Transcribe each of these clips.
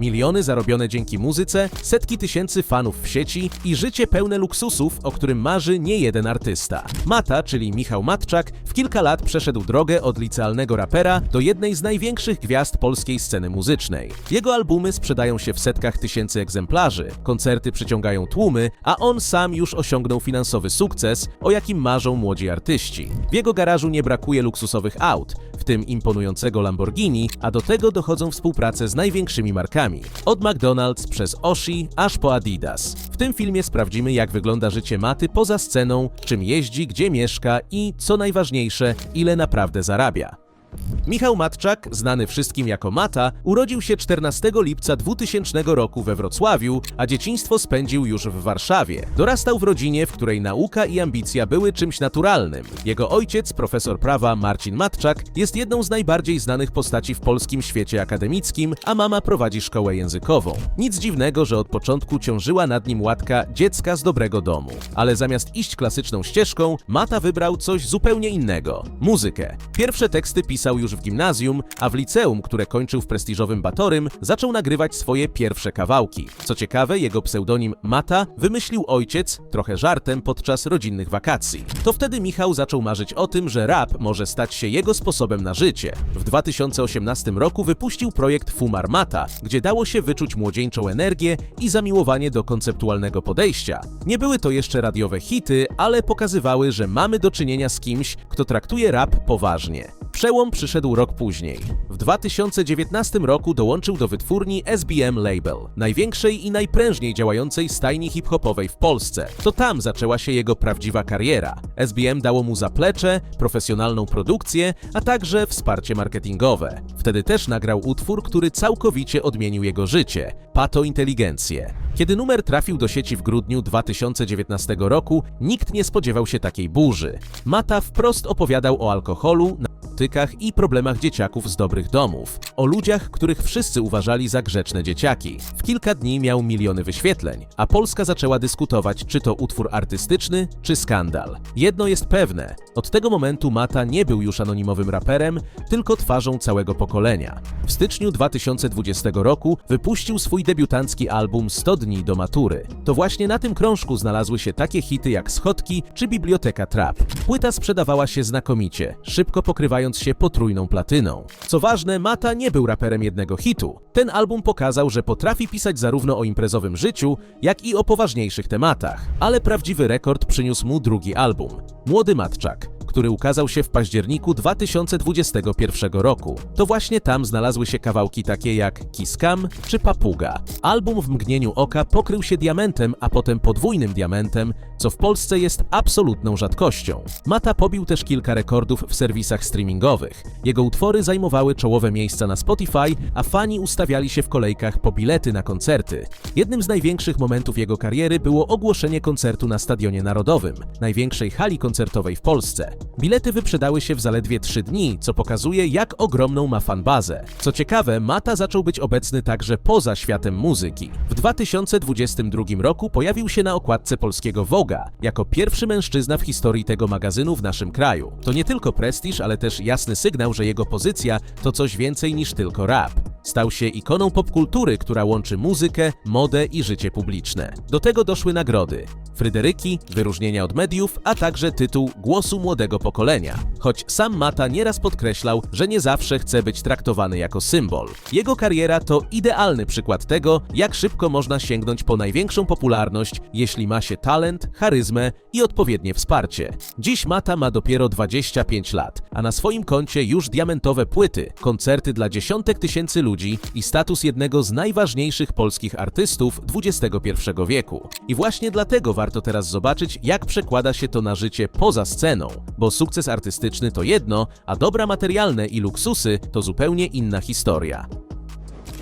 Miliony zarobione dzięki muzyce, setki tysięcy fanów w sieci i życie pełne luksusów, o którym marzy nie jeden artysta. Mata, czyli Michał Matczak, w kilka lat przeszedł drogę od licealnego rapera do jednej z największych gwiazd polskiej sceny muzycznej. Jego albumy sprzedają się w setkach tysięcy egzemplarzy, koncerty przyciągają tłumy, a on sam już osiągnął finansowy sukces, o jakim marzą młodzi artyści. W jego garażu nie brakuje luksusowych aut, tym imponującego Lamborghini, a do tego dochodzą współprace z największymi markami. Od McDonald's przez Oshi aż po Adidas. W tym filmie sprawdzimy, jak wygląda życie Maty poza sceną, czym jeździ, gdzie mieszka i, co najważniejsze, ile naprawdę zarabia. Michał Matczak, znany wszystkim jako Mata, urodził się 14 lipca 2000 roku we Wrocławiu, a dzieciństwo spędził już w Warszawie. Dorastał w rodzinie, w której nauka i ambicja były czymś naturalnym. Jego ojciec, profesor prawa Marcin Matczak, jest jedną z najbardziej znanych postaci w polskim świecie akademickim, a mama prowadzi szkołę językową. Nic dziwnego, że od początku ciążyła nad nim łatka dziecka z dobrego domu. Ale zamiast iść klasyczną ścieżką, Mata wybrał coś zupełnie innego muzykę. Pierwsze teksty pisał już w gimnazjum, a w liceum, które kończył w prestiżowym Batorym, zaczął nagrywać swoje pierwsze kawałki. Co ciekawe, jego pseudonim Mata wymyślił ojciec, trochę żartem, podczas rodzinnych wakacji. To wtedy Michał zaczął marzyć o tym, że rap może stać się jego sposobem na życie. W 2018 roku wypuścił projekt Fumar Mata, gdzie dało się wyczuć młodzieńczą energię i zamiłowanie do konceptualnego podejścia. Nie były to jeszcze radiowe hity, ale pokazywały, że mamy do czynienia z kimś, kto traktuje rap poważnie. Przełom przyszedł rok później. W 2019 roku dołączył do wytwórni SBM Label, największej i najprężniej działającej stajni hip-hopowej w Polsce. To tam zaczęła się jego prawdziwa kariera. SBM dało mu zaplecze, profesjonalną produkcję, a także wsparcie marketingowe. Wtedy też nagrał utwór, który całkowicie odmienił jego życie Pato Inteligencję. Kiedy numer trafił do sieci w grudniu 2019 roku, nikt nie spodziewał się takiej burzy. Mata wprost opowiadał o alkoholu, narkotykach i problemach dzieciaków z dobrych domów. O ludziach, których wszyscy uważali za grzeczne dzieciaki. W kilka dni miał miliony wyświetleń, a Polska zaczęła dyskutować, czy to utwór artystyczny, czy skandal. Jedno jest pewne, od tego momentu Mata nie był już anonimowym raperem, tylko twarzą całego pokolenia. W styczniu 2020 roku wypuścił swój debiutancki album 100 dni do matury. To właśnie na tym krążku znalazły się takie hity jak Schodki czy Biblioteka Trap. Płyta sprzedawała się znakomicie, szybko pokrywając się potrójną platyną. Co ważne, Mata nie był raperem jednego hitu. Ten album pokazał, że potrafi pisać zarówno o imprezowym życiu, jak i o poważniejszych tematach. Ale prawdziwy rekord przyniósł mu drugi album. Młody Matczak który ukazał się w październiku 2021 roku. To właśnie tam znalazły się kawałki takie jak Kiskam czy Papuga. Album w mgnieniu oka pokrył się diamentem, a potem podwójnym diamentem, co w Polsce jest absolutną rzadkością. Mata pobił też kilka rekordów w serwisach streamingowych. Jego utwory zajmowały czołowe miejsca na Spotify, a fani ustawiali się w kolejkach po bilety na koncerty. Jednym z największych momentów jego kariery było ogłoszenie koncertu na Stadionie Narodowym, największej hali koncertowej w Polsce. Bilety wyprzedały się w zaledwie 3 dni, co pokazuje, jak ogromną ma fanbazę. Co ciekawe, Mata zaczął być obecny także poza światem muzyki. W 2022 roku pojawił się na okładce polskiego Voga, jako pierwszy mężczyzna w historii tego magazynu w naszym kraju. To nie tylko prestiż, ale też jasny sygnał, że jego pozycja to coś więcej niż tylko rap. Stał się ikoną popkultury, która łączy muzykę, modę i życie publiczne. Do tego doszły nagrody. Fryderyki, wyróżnienia od mediów, a także tytuł Głosu Młodego Pokolenia. Choć sam Mata nieraz podkreślał, że nie zawsze chce być traktowany jako symbol. Jego kariera to idealny przykład tego, jak szybko można sięgnąć po największą popularność, jeśli ma się talent, charyzmę i odpowiednie wsparcie. Dziś Mata ma dopiero 25 lat, a na swoim koncie już diamentowe płyty, koncerty dla dziesiątek tysięcy ludzi i status jednego z najważniejszych polskich artystów XXI wieku. I właśnie dlatego warto teraz zobaczyć, jak przekłada się to na życie poza sceną, bo sukces artystyczny to jedno, a dobra materialne i luksusy to zupełnie inna historia.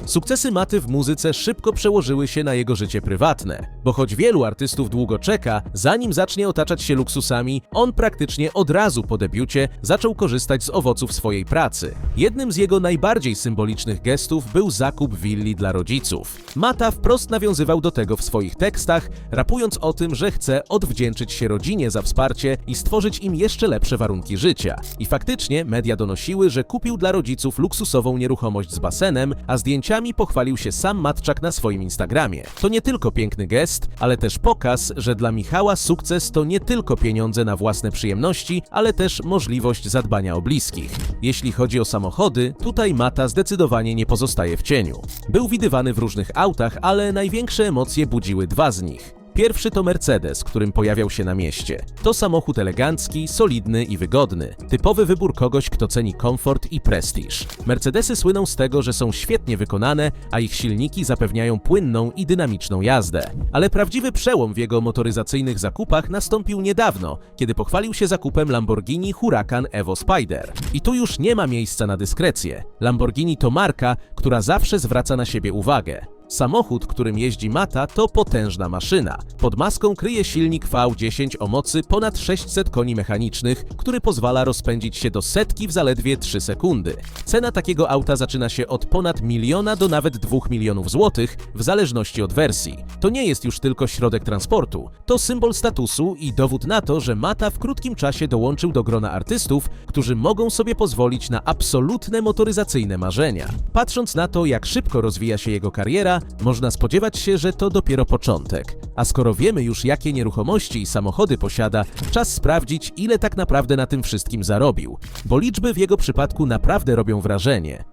Sukcesy Maty w muzyce szybko przełożyły się na jego życie prywatne, bo choć wielu artystów długo czeka, zanim zacznie otaczać się luksusami, on praktycznie od razu po debiucie zaczął korzystać z owoców swojej pracy. Jednym z jego najbardziej symbolicznych gestów był zakup willi dla rodziców. Mata wprost nawiązywał do tego w swoich tekstach, rapując o tym, że chce odwdzięczyć się rodzinie za wsparcie i stworzyć im jeszcze lepsze warunki życia. I faktycznie media donosiły, że kupił dla rodziców luksusową nieruchomość z basenem, a zdjęciami pochwalił się sam Matczak na swoim Instagramie. To nie tylko piękny gest, ale też pokaz, że dla Michała sukces to nie tylko pieniądze na własne przyjemności, ale też możliwość zadbania o bliskich. Jeśli chodzi o samochody, tutaj Mata zdecydowanie nie pozostaje w cieniu. Był widywany w różnych autach, ale największe emocje budziły dwa z nich. Pierwszy to Mercedes, którym pojawiał się na mieście. To samochód elegancki, solidny i wygodny. Typowy wybór kogoś, kto ceni komfort i prestiż. Mercedesy słyną z tego, że są świetnie wykonane, a ich silniki zapewniają płynną i dynamiczną jazdę. Ale prawdziwy przełom w jego motoryzacyjnych zakupach nastąpił niedawno, kiedy pochwalił się zakupem Lamborghini Huracan Evo Spider. I tu już nie ma miejsca na dyskrecję. Lamborghini to marka, która zawsze zwraca na siebie uwagę. Samochód, którym jeździ Mata, to potężna maszyna. Pod maską kryje silnik V10 o mocy ponad 600 koni mechanicznych, który pozwala rozpędzić się do setki w zaledwie 3 sekundy. Cena takiego auta zaczyna się od ponad miliona do nawet 2 milionów złotych, w zależności od wersji. To nie jest już tylko środek transportu, to symbol statusu i dowód na to, że Mata w krótkim czasie dołączył do grona artystów, którzy mogą sobie pozwolić na absolutne motoryzacyjne marzenia. Patrząc na to, jak szybko rozwija się jego kariera, można spodziewać się, że to dopiero początek. A skoro wiemy już, jakie nieruchomości i samochody posiada, czas sprawdzić, ile tak naprawdę na tym wszystkim zarobił, bo liczby w jego przypadku naprawdę robią wrażenie.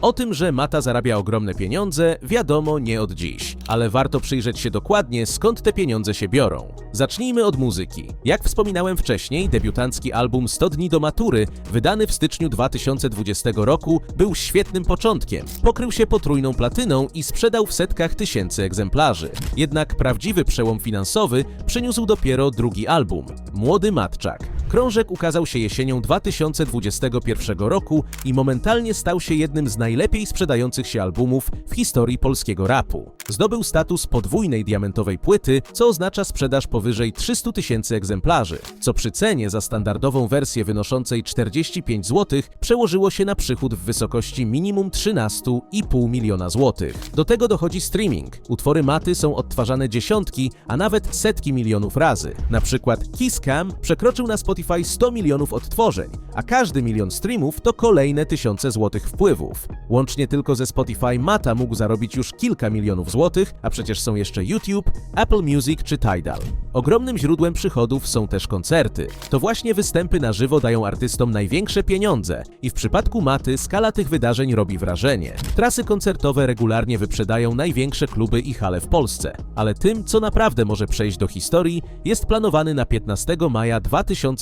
O tym, że Mata zarabia ogromne pieniądze, wiadomo nie od dziś, ale warto przyjrzeć się dokładnie, skąd te pieniądze się biorą. Zacznijmy od muzyki. Jak wspominałem wcześniej, debiutancki album 100 dni do matury, wydany w styczniu 2020 roku, był świetnym początkiem. Pokrył się potrójną platyną i sprzedał w setkach tysięcy egzemplarzy. Jednak prawdziwy przełom finansowy przyniósł dopiero drugi album, Młody Matczak. Krążek ukazał się jesienią 2021 roku i momentalnie stał się jednym z najlepiej sprzedających się albumów w historii polskiego rapu. Zdobył status podwójnej diamentowej płyty, co oznacza sprzedaż powyżej 300 tysięcy egzemplarzy, co przy cenie za standardową wersję wynoszącej 45 zł przełożyło się na przychód w wysokości minimum 13,5 miliona złotych. Do tego dochodzi streaming. Utwory Maty są odtwarzane dziesiątki, a nawet setki milionów razy. Na przykład Kiss Cam przekroczył na Spotify 100 milionów odtworzeń, a każdy milion streamów to kolejne tysiące złotych wpływów. Łącznie tylko ze Spotify Mata mógł zarobić już kilka milionów złotych, a przecież są jeszcze YouTube, Apple Music czy Tidal. Ogromnym źródłem przychodów są też koncerty. To właśnie występy na żywo dają artystom największe pieniądze i w przypadku Maty skala tych wydarzeń robi wrażenie. Trasy koncertowe regularnie wyprzedają największe kluby i hale w Polsce, ale tym, co naprawdę może przejść do historii, jest planowany na 15 maja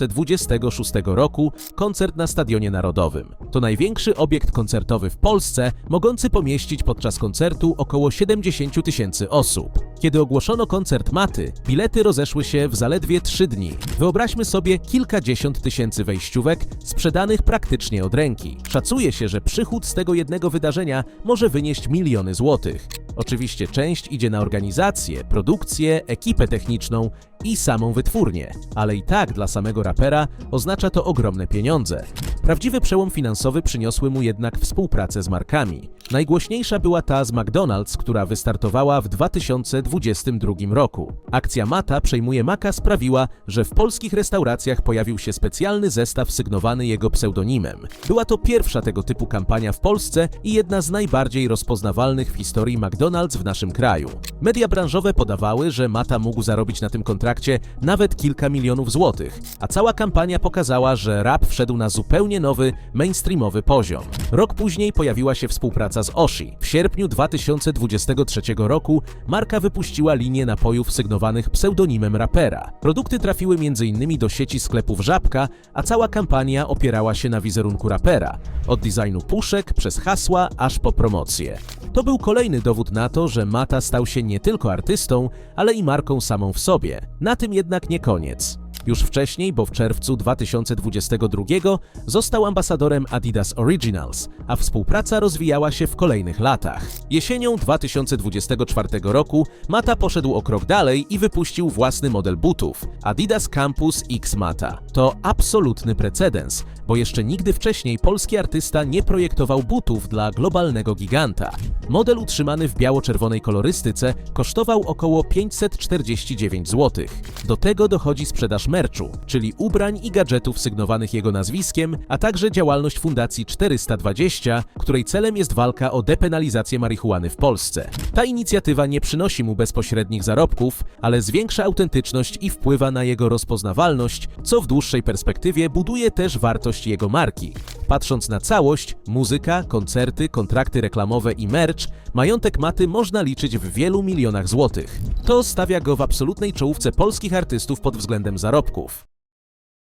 2026 roku koncert na Stadionie Narodowym. To największy obiekt koncertowy w Polsce, mogący pomieścić podczas koncertu około 70 tysięcy osób. Kiedy ogłoszono koncert Maty, bilety rozeszły się w zaledwie 3 dni. Wyobraźmy sobie kilkadziesiąt tysięcy wejściówek sprzedanych praktycznie od ręki. Szacuje się, że przychód z tego jednego wydarzenia może wynieść miliony złotych. Oczywiście część idzie na organizację, produkcję, ekipę techniczną i samą wytwórnię, ale i tak dla samego rapera oznacza to ogromne pieniądze. Prawdziwy przełom finansowy przyniosły mu jednak współpracę z markami. Najgłośniejsza była ta z McDonald's, która wystartowała w 2022 roku. Akcja Mata przejmuje Maka sprawiła, że w polskich restauracjach pojawił się specjalny zestaw sygnowany jego pseudonimem. Była to pierwsza tego typu kampania w Polsce i jedna z najbardziej rozpoznawalnych w historii McDonald's w naszym kraju. Media branżowe podawały, że Mata mógł zarobić na tym kontrakcie nawet kilka milionów złotych, a cała kampania pokazała, że rap wszedł na zupełnie nowy, mainstreamowy poziom. Rok później pojawiła się współpraca z Oshi. W sierpniu 2023 roku marka wypuściła linię napojów sygnowanych pseudonimem rapera. Produkty trafiły m.in. do sieci sklepów Żabka, a cała kampania opierała się na wizerunku rapera. Od designu puszek, przez hasła, aż po promocje. To był kolejny dowód na to, że Mata stał się nie tylko artystą, ale i marką samą w sobie. Na tym jednak nie koniec. Już wcześniej, bo w czerwcu 2022 został ambasadorem Adidas Originals, a współpraca rozwijała się w kolejnych latach. Jesienią 2024 roku Mata poszedł o krok dalej i wypuścił własny model butów Adidas Campus X Mata. To absolutny precedens, bo jeszcze nigdy wcześniej polski artysta nie projektował butów dla globalnego giganta. Model utrzymany w biało-czerwonej kolorystyce kosztował około 549 zł. Do tego dochodzi sprzedaż merchu, czyli ubrań i gadżetów sygnowanych jego nazwiskiem, a także działalność Fundacji 420, której celem jest walka o depenalizację marihuany w Polsce. Ta inicjatywa nie przynosi mu bezpośrednich zarobków, ale zwiększa autentyczność i wpływa na jego rozpoznawalność, co w dłuższej perspektywie buduje też jego marki. Patrząc na całość, muzyka, koncerty, kontrakty reklamowe i merch, majątek Maty można liczyć w wielu milionach złotych. To stawia go w absolutnej czołówce polskich artystów pod względem zarobków.